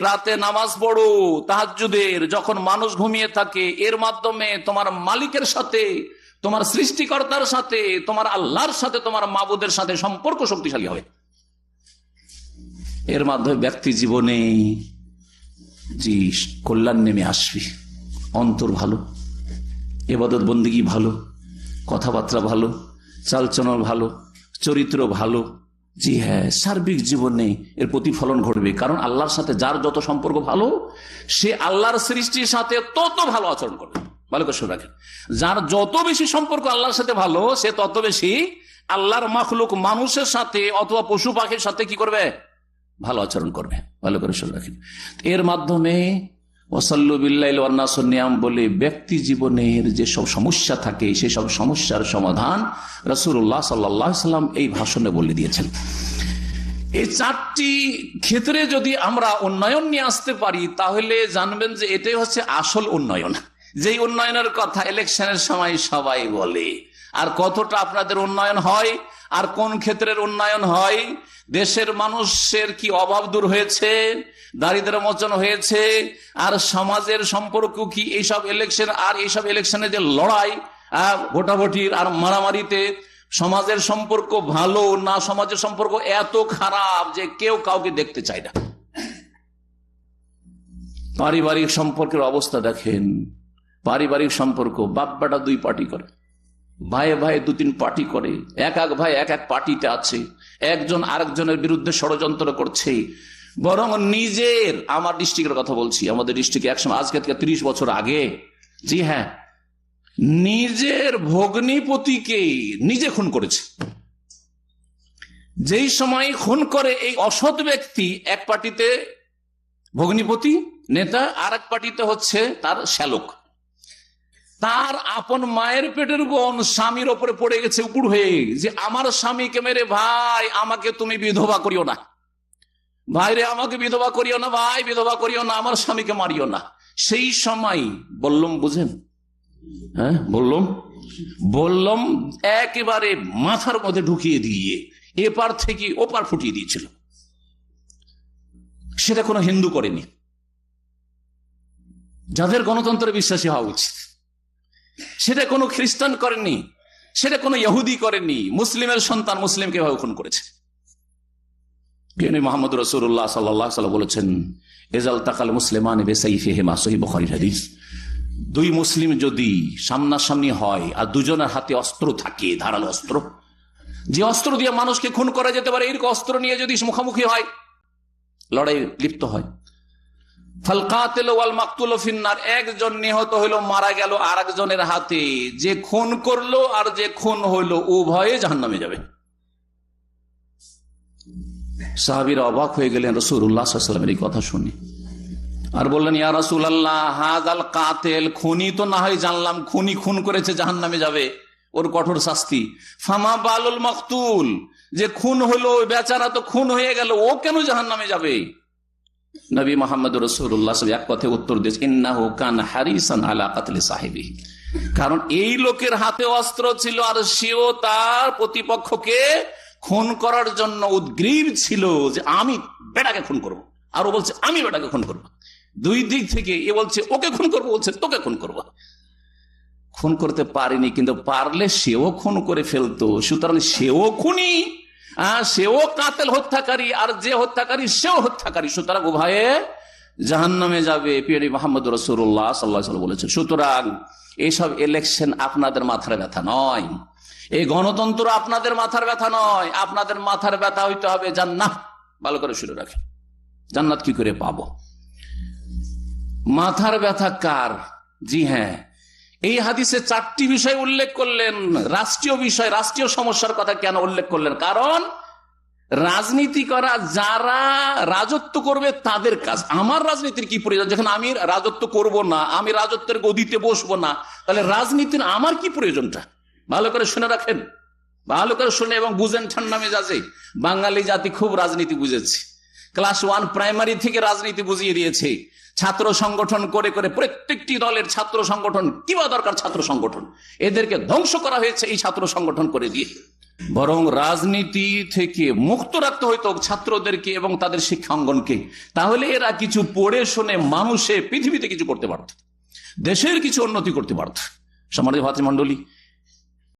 রাতে নামাজ পড়ো, তাহাজ্জুদের, যখন মানুষ ঘুমিয়ে থাকে, এর মাধ্যমে তোমার মালিকের সাথে, তোমার সৃষ্টিকর্তার সাথে, তোমার আল্লাহর সাথে, তোমার মাবুদের সাথে সম্পর্ক শক্তিশালী হবে। এর মাধ্যমে ব্যক্তি জীবনে, জি, কল্যাণ নেমে আসবে। অন্তর ভালো, এবাদত বন্দিগি ভালো, কথাবার্তা ভালো, চালচলন ভালো, চরিত্র ভালো জি হ্যাঁ সার্বিক জীবনে এর প্রতিফলন ঘটবে। কারণ আল্লাহর সাথে যার যত সম্পর্ক ভালো, সে আল্লাহর সৃষ্টির সাথে তত ভালো আচরণ করবে। ভালো করে রাখেন। যার যত বেশি সম্পর্ক আল্লাহর সাথে ভালো, সে তত বেশি আল্লাহর মাখলুক মানুষের সাথে অথবা পশু পাখির সাথে কি করবে? ভালো আচরণ করবে। ভালো করে রাখেন। এর মাধ্যমে ওসল্লু বিল্লাহাম বলে ব্যক্তি জীবনের যে সব সমস্যা থাকে, সেসব সমস্যার সমাধান রসুল্লাহ সাল্লাহ সাল্লাম এই ভাষণে বলে দিয়েছেন। এই চারটি ক্ষেত্রে যদি আমরা উন্নয়ন নিয়ে আসতে পারি, তাহলে জানবেন যে এটাই হচ্ছে আসল উন্নয়ন। যেই উন্নয়নের কথা ইলেকশনের সময় সবাই বলে আর কতটা আপনাদের উন্নয়ন হয়, আর কোন ক্ষেত্রের উন্নয়ন হয়, দেশের মানুষের কি অভাব দূর হয়েছে, দারিদ্র মোচন হয়েছে, আর সমাজের সম্পর্ক কি, এইসব ইলেকশন আর এইসব ইলেকশনে যে লড়াই ভোটাভুটির আর মারামারিতে সমাজের সম্পর্ক ভালো না সমাজের সম্পর্ক এত খারাপ যে কেউ কাউকে দেখতে চায় না। পারিবারিক সম্পর্কের অবস্থা দেখেন, পারিবারিক সম্পর্ক বাপ দুই পার্টি করে। ভাইয়ে ভাই দু তিন পার্টি করে, এক এক ভাই এক এক পার্টিতে আছে, একজন আরেকজনের বিরুদ্ধে ষড়যন্ত্র করছে। বরং নিজের, আমার ডিস্ট্রিক্টের কথা বলছি, আমাদের ডিস্ট্রিক্টে একসময়, আজকে থেকে ত্রিশ বছর আগে, জি হ্যাঁ নিজের ভগ্নিপতিকে নিজে খুন করেছে। যেই সময় খুন করে এই অসৎ ব্যক্তি, এক পার্টিতে ভগ্নিপতি, নেতা আর এক পার্টিতে হচ্ছে তার শ্যালক। তার আপন মায়ের পেটের বোন স্বামীর ওপরে পড়ে গেছে উপুর হয়ে যে আমার স্বামীকে মেরে, ভাই, আমাকে তুমি বিধবা করিও না। ভাইরে আমাকে বিধবা করিও না, ভাই, বিধবা করিও না, আমার স্বামীকে মারিও না। সেই সময় বললাম, বুঝেন? হ্যাঁ বললাম? বললাম, একেবারে মাথার মধ্যে ঢুকিয়ে দিয়ে, এপার থেকে ওপার ফুটিয়ে দিয়েছিল। সেটা কোনো হিন্দু করেনি। যাদের গণতন্ত্রে বিশ্বাসী হওয়া উচিত। সেটা কোনো খ্রিস্টান করেনি সেটা কোনো ইহুদি করেনি মুসলিমের সন্তান মুসলিমকে ভাবে খুন করেছে। মোহাম্মদ রসুল্লাহ সাল্লাহ বলেছেন এজাল তাকাল মুসলিমান দুই মুসলিম যদি সামনাসামনি হয় আর দুজনের হাতে অস্ত্র থাকে, ধারালো অস্ত্র, যে অস্ত্র দিয়ে মানুষকে খুন করা যেতে পারে, এরকম অস্ত্র নিয়ে যদি মুখোমুখি হয় লড়াই লিপ্ত হয়। একজন নিহত হইল, মারা গেল আর একজনের হাতে। যে খুন করল আর যে খুন হইল, উভয়ে জাহান নামে যাবে। সাহাবির অবাক হয়ে গেলেন রসুল্লাহামের এই কথা শুনি। আর বললেন, ইয়া রসুল আল্লাহ হাজ আল কাতেল, খুনি তো না হয় জানলাম, খুনি খুন করেছে জাহান নামে যাবে। ওর কঠোর শাস্তি। ফামা বালুল মকতুল, যে খুন হলো বেচারা তো খুন হয়ে গেল, ও কেন জাহান নামে যাবে? নবী মোহাম্মদ রসুল্লাহ এক কথায় উত্তর দিয়েছে কান আলা কাতলি সাহেবি কারণ এই লোকের হাতে অস্ত্র ছিল আর সেও তার প্রতিপক্ষকে খুন করার জন্য উদ্গ্রীব ছিল যে আমি বেটাকে খুন করব। আর ও বলছে, আমি বেটাকে খুন করব। দুই দিক থেকে এ বলছে, ওকে খুন করব, বলছে, তোকে খুন করব। খুন করতে পারিনি, কিন্তু পারলে সেও খুন করে ফেলতো, সুতরাং সেও খুনি সেও কাতেল হত্যাকারী আর যে হত্যাকারী সেও হত্যাকারী। সুতরাং উভয়ে জাহান নামে যাবে, পিয়ারি মোহাম্মদ রসুল্লাহ সাল্লাহ বলেছে সুতরাং এইসব ইলেকশন আপনাদের মাথার ব্যথা নয়। এই গণতন্ত্র আপনাদের মাথার ব্যথা নয়। আপনাদের মাথার ব্যথা হইতে হবে জান্নাত। ভালো করে শুরু রাখে জান্নাত কি করে পাবো? মাথার ব্যথা কার? জি হ্যাঁ এই হাদিসে চারটি বিষয় উল্লেখ করলেন। রাষ্ট্রীয় বিষয়, রাষ্ট্রীয় সমস্যার কথা কেন উল্লেখ করলেন? কারণ রাজনীতি করা, যারা রাজত্ব করবে তাদের কাজ। আমার রাজনীতির কি প্রয়োজন? যখন আমি রাজত্ব করব না, আমি রাজত্বের গদিতে বসবো না, তাহলে রাজনীতির আমার কি প্রয়োজনটা? ভালো করে শুনে রাখেন। ভালো করে শুনে এবং বুঝেন ঠান্ডা মেজাজে। বাঙালি জাতি খুব রাজনীতি বুঝেছে। ক্লাস ওয়ান প্রাইমারি থেকে রাজনীতি বুঝিয়ে দিয়েছে। ছাত্র সংগঠন করে করে প্রত্যেকটি দলের ছাত্র সংগঠন কিবা দরকার ছাত্র সংগঠন? এদেরকে ধ্বংস করা হয়েছে এই ছাত্র সংগঠন করে দিয়ে। বরং রাজনীতি থেকে মুক্ত রাখতে হইতো ছাত্রদেরকে এবং তাদের শিক্ষাঙ্গনকে তাহলে এরা কিছু পড়ে শুনে মানুষে পৃথিবীতে কিছু করতে পারত। দেশের কিছু উন্নতি করতে পারত। সমাজ ভাতৃমণ্ডলী